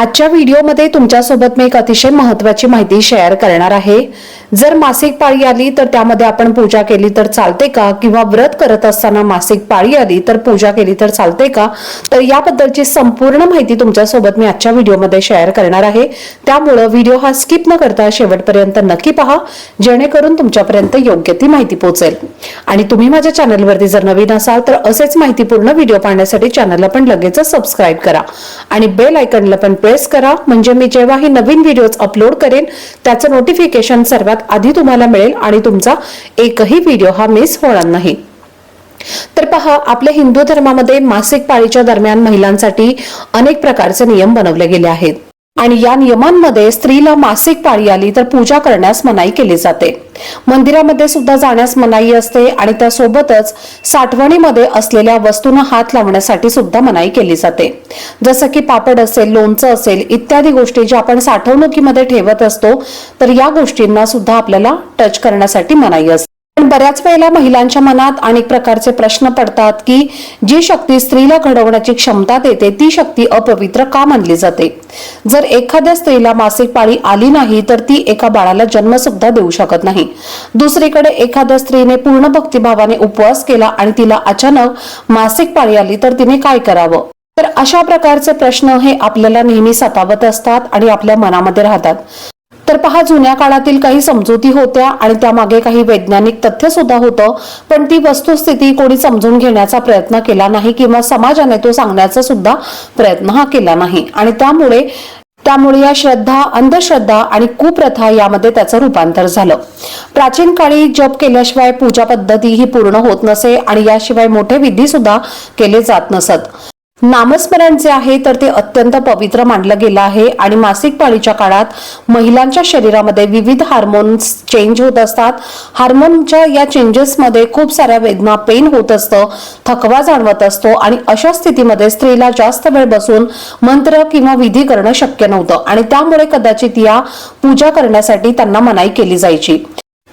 आजच्या व्हिडिओमध्ये तुमच्यासोबत मी एक अतिशय महत्वाची माहिती शेअर करणार आहे. जर मासिक पाळी आली तर त्यामध्ये आपण पूजा केली तर चालते का? किंवा व्रत करत असताना मासिक पाळी आली तर पूजा केली तर चालते का? तर याबद्दलची संपूर्ण माहिती तुमच्यासोबत मी आजच्या व्हिडिओमध्ये शेअर करणार आहे. त्यामुळं व्हिडिओ हा स्किप न करता शेवटपर्यंत नक्की पहा जेणेकरून तुमच्यापर्यंत योग्य ती माहिती पोहोचेल. आणि तुम्ही माझ्या चॅनलवरती जर नवीन असाल तर असेच माहितीपूर्ण व्हिडिओ पाहण्यासाठी चॅनलला पण लगेचच सबस्क्राईब करा. आणि बेल आयकनला पण प्रेस करा. म्हणजे मी जेव्हा ही नवीन व्हिडिओज अपलोड करेन त्याचं नोटिफिकेशन सर्वात आधी तुम्हाला मिळेल आणि तुमचा एकही व्हिडिओ हा मिस होणार नाही. तर पहा आपल्या हिंदू धर्मामध्ये मासिक पाळीच्या दरम्यान महिलांसाठी अनेक प्रकारचे नियम बनवले गेले आहेत. आणि या नियमांमध्ये स्त्रीला मासिक पाळी आली तर पूजा करण्यास मनाई केली जाते. मंदिरामध्ये सुद्धा जाण्यास मनाई असते आणि त्यासोबतच साठवणीमध्ये असलेल्या वस्तूंना हात लावण्यासाठी सुद्धा मनाई केली जाते. जसं की पापड असेल लोणचं असेल इत्यादी गोष्टी ज्या आपण साठवणुकीमध्ये ठेवत असतो तर या गोष्टींना सुद्धा आपल्याला टच करण्यासाठी मनाई असते. पण बऱ्याच वेळेला महिलांच्या मनात अनेक प्रकारचे प्रश्न पडतात की जी शक्ती स्त्रीला घडवण्याची क्षमता देते ती शक्ती अपवित्र का मानली जाते? जर एखाद्या स्त्रीला मासिक पाळी आली नाही तर ती एका बाळाला जन्म सुद्धा देऊ शकत नाही. दुसरीकडे एखाद्या स्त्रीने पूर्ण भक्तिभावाने उपवास केला आणि तिला अचानक मासिक पाळी आली तर तिने काय करावं? तर अशा प्रकारचे प्रश्न हे आपल्याला नेहमी सतावत असतात आणि आपल्या मनामध्ये राहतात. तर पहा जुन्या काळातील काही समजुती होत्या आणि त्यामागे काही वैज्ञानिक तथ्य सुद्धा होतं पण ती वस्तुस्थिती कोणी समजून घेण्याचा प्रयत्न केला नाही किंवा समाजाने तो सांगण्याचा सुद्धा प्रयत्न हा केला नाही. आणि त्यामुळे त्यामुळे या श्रद्धा अंधश्रद्धा आणि कुप्रथा यामध्ये त्याचं रूपांतर झालं. प्राचीन काळी जप केल्याशिवाय पूजा पद्धती ही पूर्ण होत नसे आणि याशिवाय मोठे विधी सुद्धा केले जात नसत. नामस्मरण जे आहे तर ते अत्यंत पवित्र मानलं गेलं आहे. आणि मासिक पाळीच्या काळात महिलांच्या शरीरामध्ये विविध हार्मोन्स चेंज होत असतात. हार्मोनच्या या चेंजेसमध्ये खूप साऱ्या वेदना पेन होत असतं थकवा जाणवत असतो. आणि अशा स्थितीमध्ये स्त्रीला जास्त वेळ बसून मंत्र किंवा विधी करणं शक्य नव्हतं. आणि त्यामुळे कदाचित या पूजा करण्यासाठी त्यांना मनाई केली जायची.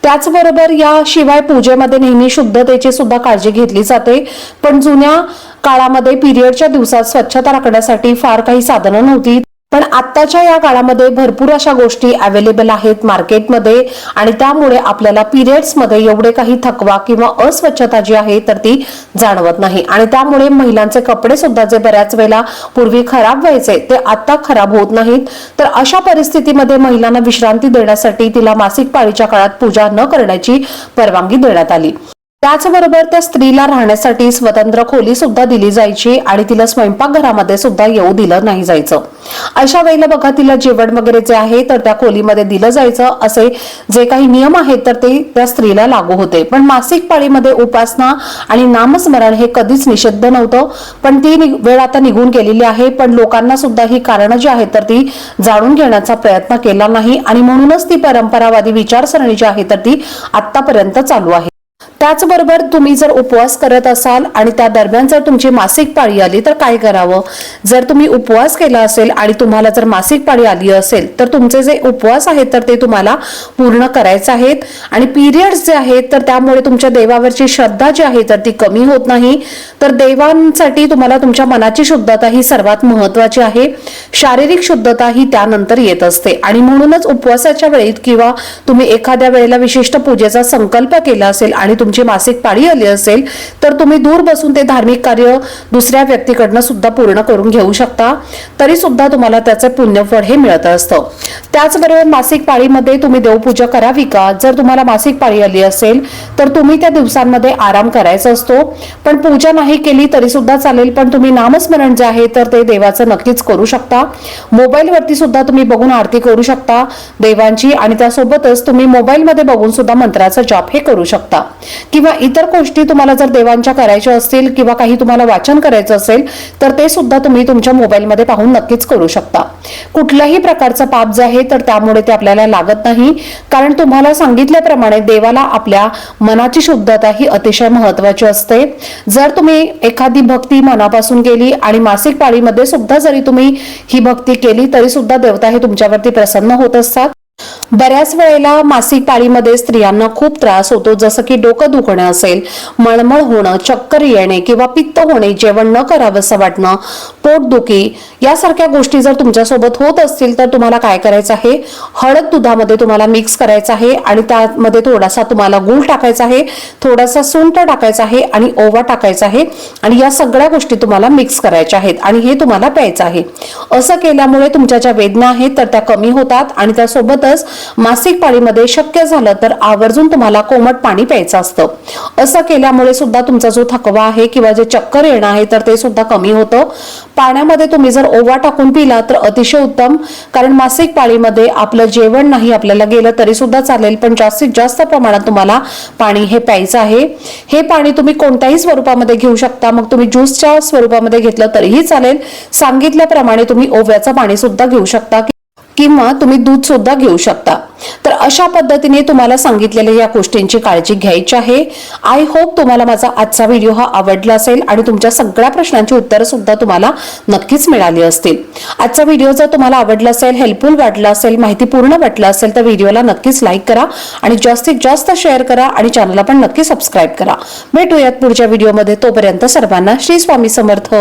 त्याचबरोबर या शिवाय पूजेमध्ये नेहमी शुद्धतेची सुद्धा काळजी घेतली जाते. पण जुन्या काळामध्ये पिरियडच्या दिवसात स्वच्छता राखण्यासाठी फार काही साधनं नव्हती. पण आत्ताच्या या काळामध्ये भरपूर अशा गोष्टी अवेलेबल आहेत मार्केटमध्ये आणि त्यामुळे आपल्याला पिरियड्समध्ये एवढे काही थकवा किंवा अस्वच्छता जी आहे तर ती जाणवत नाही. आणि त्यामुळे महिलांचे कपडे सुद्धा जे बऱ्याच वेळेला पूर्वी खराब व्हायचे ते आता खराब होत नाहीत. तर अशा परिस्थितीमध्ये महिलांना विश्रांती देण्यासाठी तिला मासिक पाळीच्या काळात पूजा न करण्याची परवानगी देण्यात आली. त्याचबरोबर त्या स्त्रीला राहण्यासाठी स्वतंत्र खोली सुद्धा दिली जायची आणि तिला स्वयंपाकघरामध्ये सुद्धा येऊ दिलं नाही जायचं. अशा वेळेला बघा तिला जेवण वगैरे जे आहे तर त्या खोलीमध्ये दिलं जायचं. असे जे काही नियम आहेत तर ते त्या स्त्रीला लागू होते. पण मासिक पाळीमध्ये उपासना आणि नामस्मरण हे कधीच निषिद्ध नव्हतं. पण ती नि- वेळ आता निघून गेलेली आहे. पण लोकांना सुद्धा ही कारणं जी आहेत तर ती जाणून घेण्याचा प्रयत्न केला नाही. आणि म्हणूनच ती परंपरावादी विचारसरणी जी आहे तर ती आतापर्यंत चालू आहे. त्याचबरोबर तुम्ही जर उपवास करत असाल आणि त्या दरम्यान जर तुमची मासिक पाळी आली तर काय करावं? जर तुम्ही उपवास केला असेल आणि तुम्हाला जर मासिक पाळी आली असेल तर तुमचे जे उपवास आहेत तर ते तुम्हाला पूर्ण करायचे आहेत. आणि पिरियड्स जे आहेत तर त्यामुळे तुमच्या देवावरची श्रद्धा जी आहे तर ती कमी होत नाही. तर देवांसाठी तुम्हाला तुमच्या मनाची शुद्धता ही सर्वात महत्वाची आहे. शारीरिक शुद्धता ही त्यानंतर येत असते. आणि म्हणूनच उपवासाच्या वेळेत किंवा तुम्ही एखाद्या वेळेला विशिष्ट पूजेचा संकल्प केला असेल आणि तुमची मासिक पाळी आली असेल तर तुम्ही दूर बसून ते धार्मिक कार्य दुसऱ्या व्यक्तीकडनं सुद्धा पूर्ण करून घेऊ शकता. तरी सुद्धा तुम्हाला त्याचे पुण्यफळ हे मिळत असतं. त्याचबरोबर मासिक पाळीमध्ये तुम्ही देवपूजा करावी का? जर तुम्हाला मासिक पाळी आली असेल तर तुम्ही त्या दिवसांमध्ये आराम करायचा असतो. पण पूजा नाही केली तरी सुद्धा चालेल पण तुम्ही नामस्मरण जे आहे तर ते देवाचं नक्कीच करू शकता. मोबाईलवरती सुद्धा तुम्ही बघून आरती करू शकता देवांची आणि त्यासोबतच तुम्ही मोबाईलमध्ये बघून सुद्धा मंत्राचा जाप हे करू शकता. किंवा इतर गोष्टी तुम्हाला जर देवांच्या करायच्या असतील किंवा काही तुम्हाला वाचन करायचं असेल तर ते सुद्धा तुम्ही तुमच्या मोबाईलमध्ये पाहून नक्कीच करू शकता. कुठल्याही प्रकारचं पाप जे आहे तर त्यामुळे ते आपल्याला लागत नाही. कारण तुम्हाला सांगितल्याप्रमाणे देवाला आपल्या मनाची शुद्धता ही अतिशय महत्वाची असते. जर तुम्ही एखादी भक्ती मनापासून केली आणि मासिक पाळीमध्ये सुद्धा जरी तुम्ही ही भक्ती केली तरी सुद्धा देवता हे तुमच्यावरती प्रसन्न होत असतात. बऱ्याच वेळेला मासिक पाळीमध्ये स्त्रियांना खूप त्रास होतो जसं की डोकं दुखणं असेल मळमळ होणं चक्कर येणे किंवा पित्त होणे जेवण न करावंसं वाटणं पोटदुखी यासारख्या गोष्टी जर तुमच्यासोबत होत असतील तर तुम्हाला काय करायचं आहे? हळद दुधामध्ये तुम्हाला मिक्स करायचं आहे आणि त्यामध्ये थोडासा तुम्हाला गूळ टाकायचा आहे थोडासा सुंठ टाकायचा आहे आणि ओवा टाकायचा आहे आणि या सगळ्या गोष्टी तुम्हाला मिक्स करायच्या आहेत आणि हे तुम्हाला प्यायचं आहे. असं केल्यामुळे तुमच्या ज्या वेदना आहेत तर त्या कमी होतात आणि त्यासोबतच मासिक पाळीमध्ये शक्य झालं तर आवर्जून तुम्हाला कोमट पाणी प्यायचं असतं. असं केल्यामुळे सुद्धा तुमचा जो थकवा आहे किंवा जे चक्कर येणं आहे तर ते सुद्धा कमी होतं. पाण्यामध्ये तुम्ही जर ओवा टाकून पिला तर अतिशय उत्तम कारण मासिक पाळीमध्ये आपलं जेवण नाही आपल्याला गेलं तरी सुद्धा चालेल पण जास्तीत जास्त प्रमाणात तुम्हाला पाणी हे प्यायचं आहे. हे पाणी तुम्ही कोणत्याही स्वरूपामध्ये घेऊ शकता. मग तुम्ही ज्यूसच्या स्वरूपामध्ये घेतलं तरीही चालेल. सांगितल्याप्रमाणे तुम्ही ओव्याचं पाणी सुद्धा घेऊ शकता. किंवा तुम्ही दूध सुद्धा घेऊ शकता. तर अशा पद्धतीने तुम्हाला सांगितलेल्या या गोष्टींची काळजी घ्यायची आहे. आय होप तुम्हाला माझा आजचा व्हिडिओ हा आवडला असेल आणि तुमच्या सगळ्या प्रश्नांची उत्तरं सुद्धा तुम्हाला नक्कीच मिळाली असतील. आजचा व्हिडिओ जर तुम्हाला आवडला असेल हेल्पफुल वाटला असेल माहिती पूर्ण वाटलं असेल तर व्हिडिओला नक्कीच लाईक करा आणि जास्तीत जास्त शेअर करा आणि चॅनलला पण नक्की सबस्क्राईब करा. भेटूयात पुढच्या व्हिडिओमध्ये तोपर्यंत सर्वांना श्री स्वामी समर्थ.